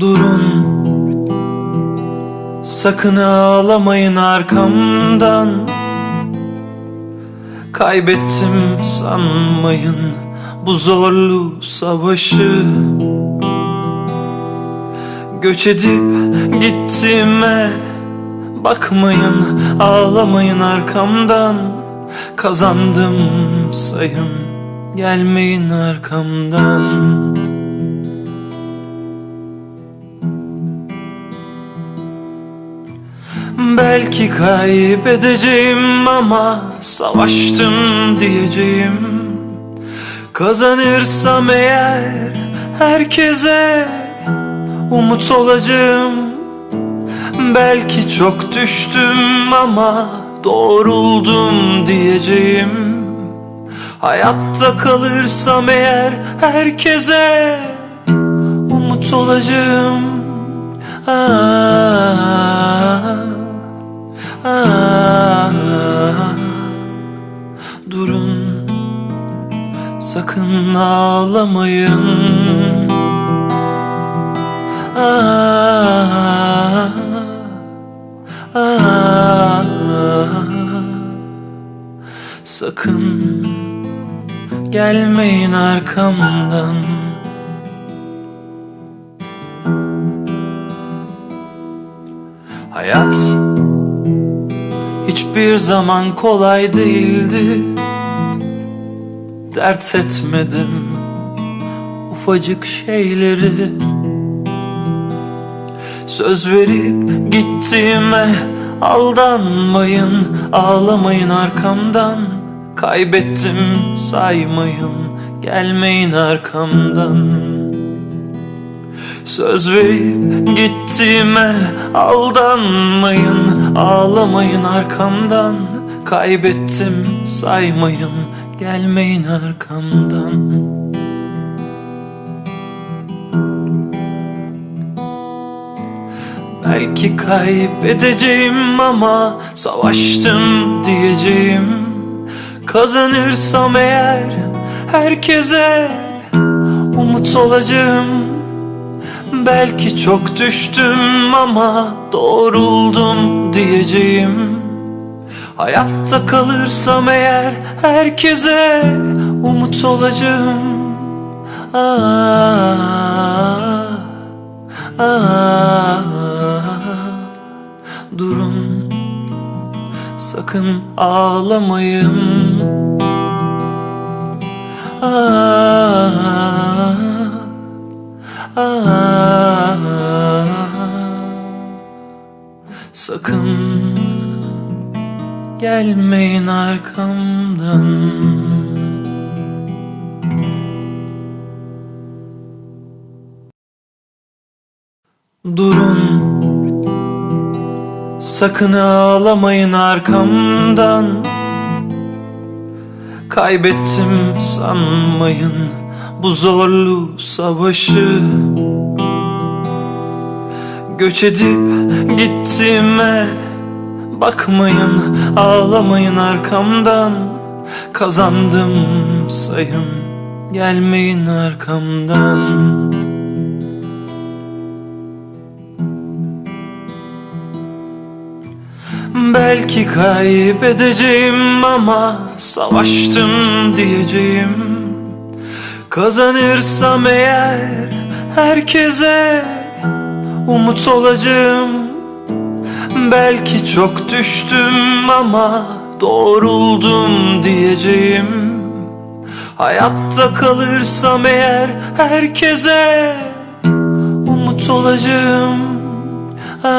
Durun. Sakın ağlamayın arkamdan. Kaybettim sanmayın bu zorlu savaşı. Göç edip gittiğime bakmayın Ağlamayın arkamdan. Kazandım sayın gelmeyin arkamdan Belki kaybedeceğim ama savaştım diyeceğim. Kazanırsam eğer herkese umut olacağım. Belki çok düştüm ama doğruldum diyeceğim. Hayatta kalırsam eğer herkese umut olacağım. Ah, ağlamayın. Ah, ah, Sakın gelmeyin arkamdan. Hayat hiçbir zaman kolay değildi Dert etmedim. Ufacık şeyleri Söz verip gittiğime aldanmayın Ağlamayın arkamdan. Kaybettim saymayın Gelmeyin arkamdan. Söz verip gittiğime aldanmayın Ağlamayın arkamdan. Kaybettim saymayın Gelmeyin arkamdan. Belki kaybedeceğim ama savaştım diyeceğim. Kazanırsam eğer herkese umut olacağım. Belki çok düştüm ama doğruldum diyeceğim Hayatta kalırsam eğer herkese umut olacağım. Ah, ah, Durun sakın ağlamayın. Ah, ah, Sakın gelmeyin arkamdan. Durun. Sakın ağlamayın arkamdan. Kaybettim sanmayın bu zorlu savaşı. Göç edip gittiğime bakmayın Ağlamayın arkamdan. Kazandım sayın gelmeyin arkamdan. Belki kaybedeceğim ama savaştım diyeceğim. Kazanırsam eğer herkese umut olacağım Belki çok düştüm ama doğruldum diyeceğim. Hayatta kalırsam eğer herkese umut olacağım. Ah,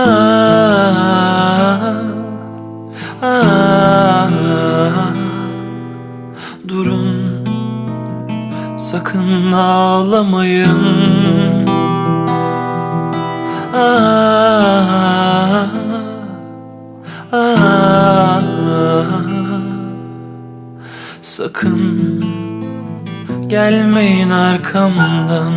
ah, Durun sakın ağlamayın. Ah, Sakın. Gelmeyin arkamdan